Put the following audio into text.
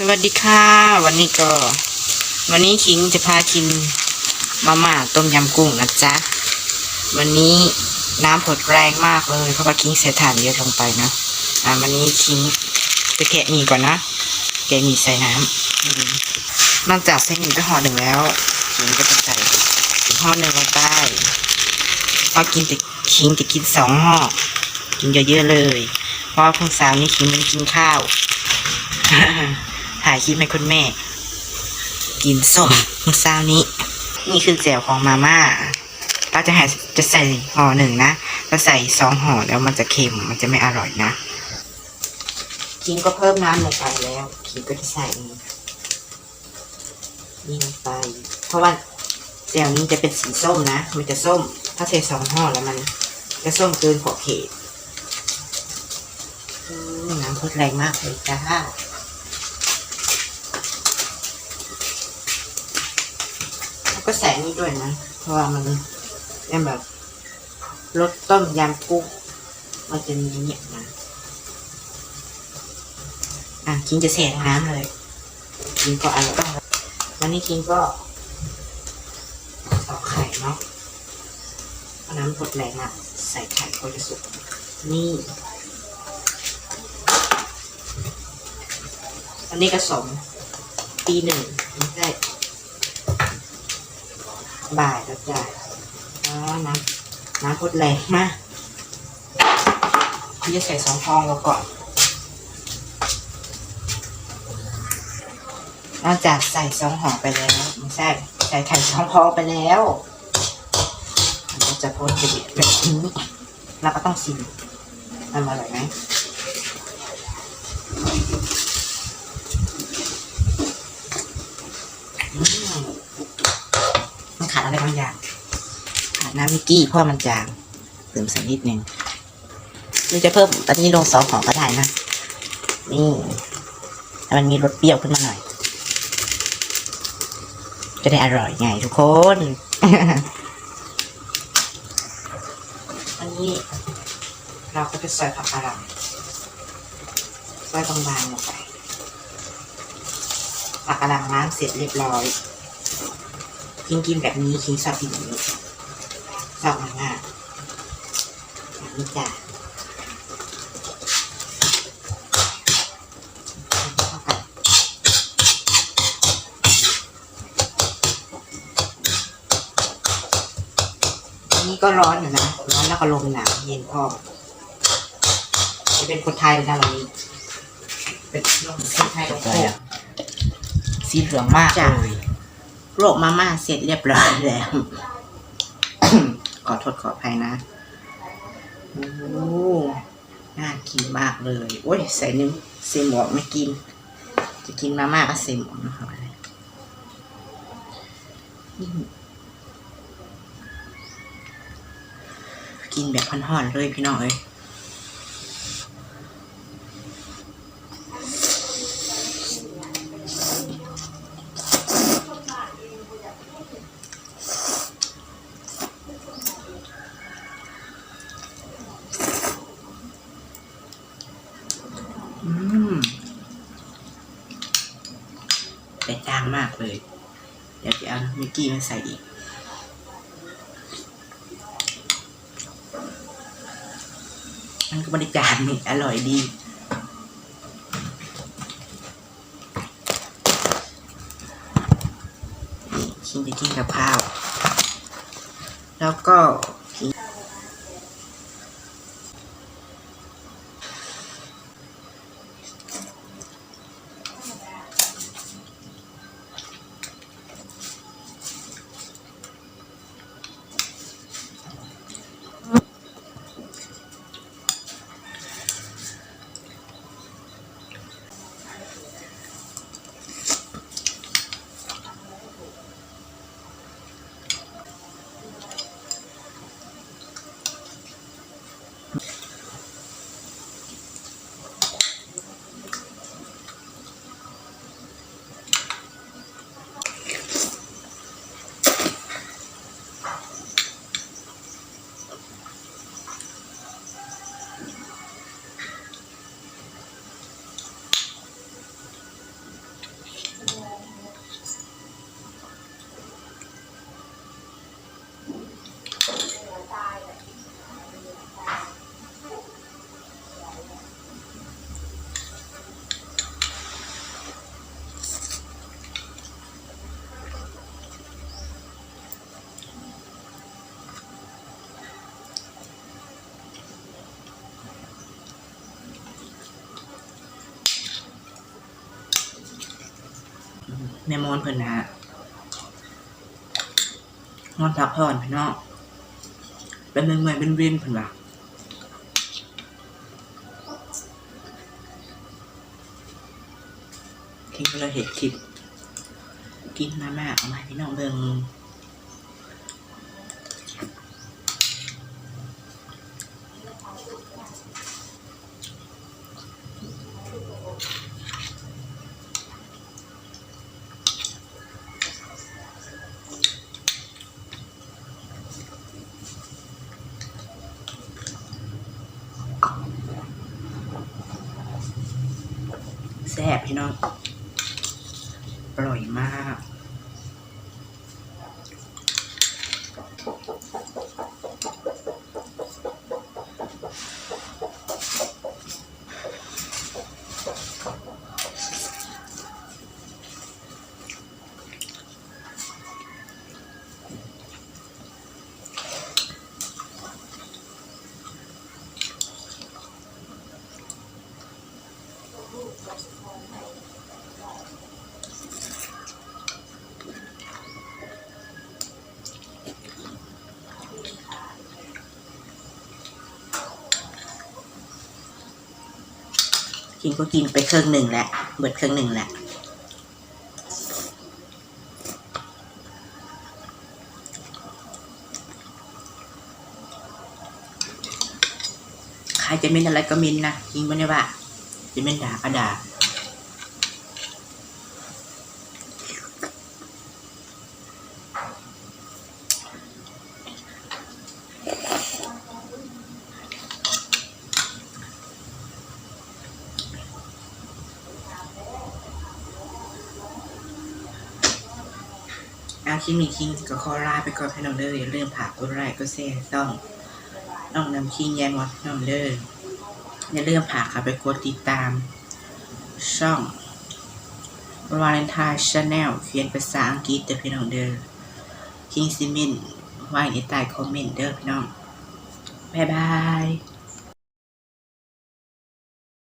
สวัสดีค่ะ วันนี้ก็ วันนี้คิงจะพากินมาม่าต้มยำกุ้งนะจ๊ะ วันนี้น้ำผดแรงมากเลยเพราะว่าคิงใส่ถ่านเยอะลงไปนะอ่าวันนี้คิงจะแกะหมี่ก่อนนะ แกะหมี่ใส่น้ำนอกจากใส่หมี่ไปห่อหนึ่งแล้วคิงก็จะใส่ห่อหนึ่งลงไปเพราะกินแต่คิงจะกินสองห่อกินเยอะๆเลย เพราะว่าพรุ่งสาวนี้คิงไมันกินข้าวายคลิปให้คุณแม่ กินส้มมื้อเช้านี้ นี่คือแจ่วของมาม่าเราจะให้จะใส่ห่อหนึ่งนะถ้าใส่สองห่อแล้วมันจะเค็มมันจะไม่อร่อยนะกินก็เพิ่มน้ำลงไปแล้วกินก็จะใส่นี่นี่ลงไป เพราะว่าแจ่วนี้จะเป็นสีส้มนะมันจะส้ม ถ้าใส่สองห่อแล้วมัน จะส้มเกินขอบเขตอืมน้ำพุดแรงมากเลยจ้า แล้ว ก็ใส่นี่ด้วยนะ เพราะว่ามันเป็นแบบรสต้มยำกุ้งมันจะมีเนี่ยนะอะกินจะเสียน้ำเลยกินก็อร่อยวันนี้กินก็ตอกไข่เนาะเอาน้ำพดแรงอะ ใส่ไข่ก็จะสุกนี่อันนี้ก็สมปีหนึ่งไม่ใช่ บ่ายแล้วจ้ะอ๋อน้ำน้ำพดแรงมากพี่จะใส่สองฟองแล้วก่อนนอกจากใส่สองห่อไปแล้วไม่ใช่ใส่ไข่สองฟองไปแล้วมันก็จะพ้นจะเดือดแบบนี้เราก็ต้องชิมมันอร่อยไหมอืม มันขาด อะไรบางอย่างขาดน้ำมิกกี้เพราะมันจางเติมสักนิดหนึ่งหรือจะเพิ่มตอนนี้ลงสองห่อก็ได้นะ นี่มันมีรสเปรี้ยวขึ้นมาหน่อย จะได้อร่อยไงทุกคนอันนี้เราก็จะใส่ผักกาดหล่ำใส่บางๆลงไปผักกาดหล่ำล้างเสร็จเรียบร้อย กินกินแบบนี้คิงชอบกินแบบนี้ชอบมากมากแบบนี้จ้ะนนี้ก็ร้อนอยู่นะ ร้อนแล้วก็ลมหนาวเย็นพอจะเป็นคนไทยเลยนะวันนี้ เป็นคนไทยโอ้โหสีเหลืองมากเลย โรคมาม่าเสร็จเรียบร้อยแล้ว ขอโทษขออภัยนะ โอ้น่ากินมากเลย โอ้ย ใส่นิ้วเซหมวกไม่กิน จะกินมาม่าก็เซหมวกนะคะนี่กินแบบพันห่อนเลยพี่น้องเอ้ย อืม แต่จางมากเลย เดี๋ยวจะเอามิกกี้มาใส่อีก มันก็บริจางนี่อร่อยดีชิมจะกินกับข้าว แล้วก็ แม่มอนเพิ่นนะนอนพักผ่อนพี่น้องเป็นเมื่อยๆเป็นเวียนเพิ่นว่าคิงก็เลยเห็ดคลิปกินมาม่าเอามาพี่น้องเบิ่ง แซ่บพี่น้องอร่อยมาก กินก็กินไปเครื่องหนึ่งแหละเบิดเครื่องหนึ่งแหละใครจะเม้นอะไรก็เมินนะยิงไม่ได้ว่า จะเม้นด่าก็ด่าอาคิมมีคิงก็ขอลาไปก่อนพี่น้องเด้ออย่าลืมฝากกดไลค์กดแชร์ต้องน้องนำคิงแยงวัดน้องเด้อ อย่าลืมผ่าค่ะไปกดติดตาม ช่องวาเลนไทน์ชาแนลเขียนภาษาอังกฤษเด้อพี่น้องเด้อคิงซิมินไว้ในใต้คอมเมนต์เด้อพี่น้อง บ๊ายบาย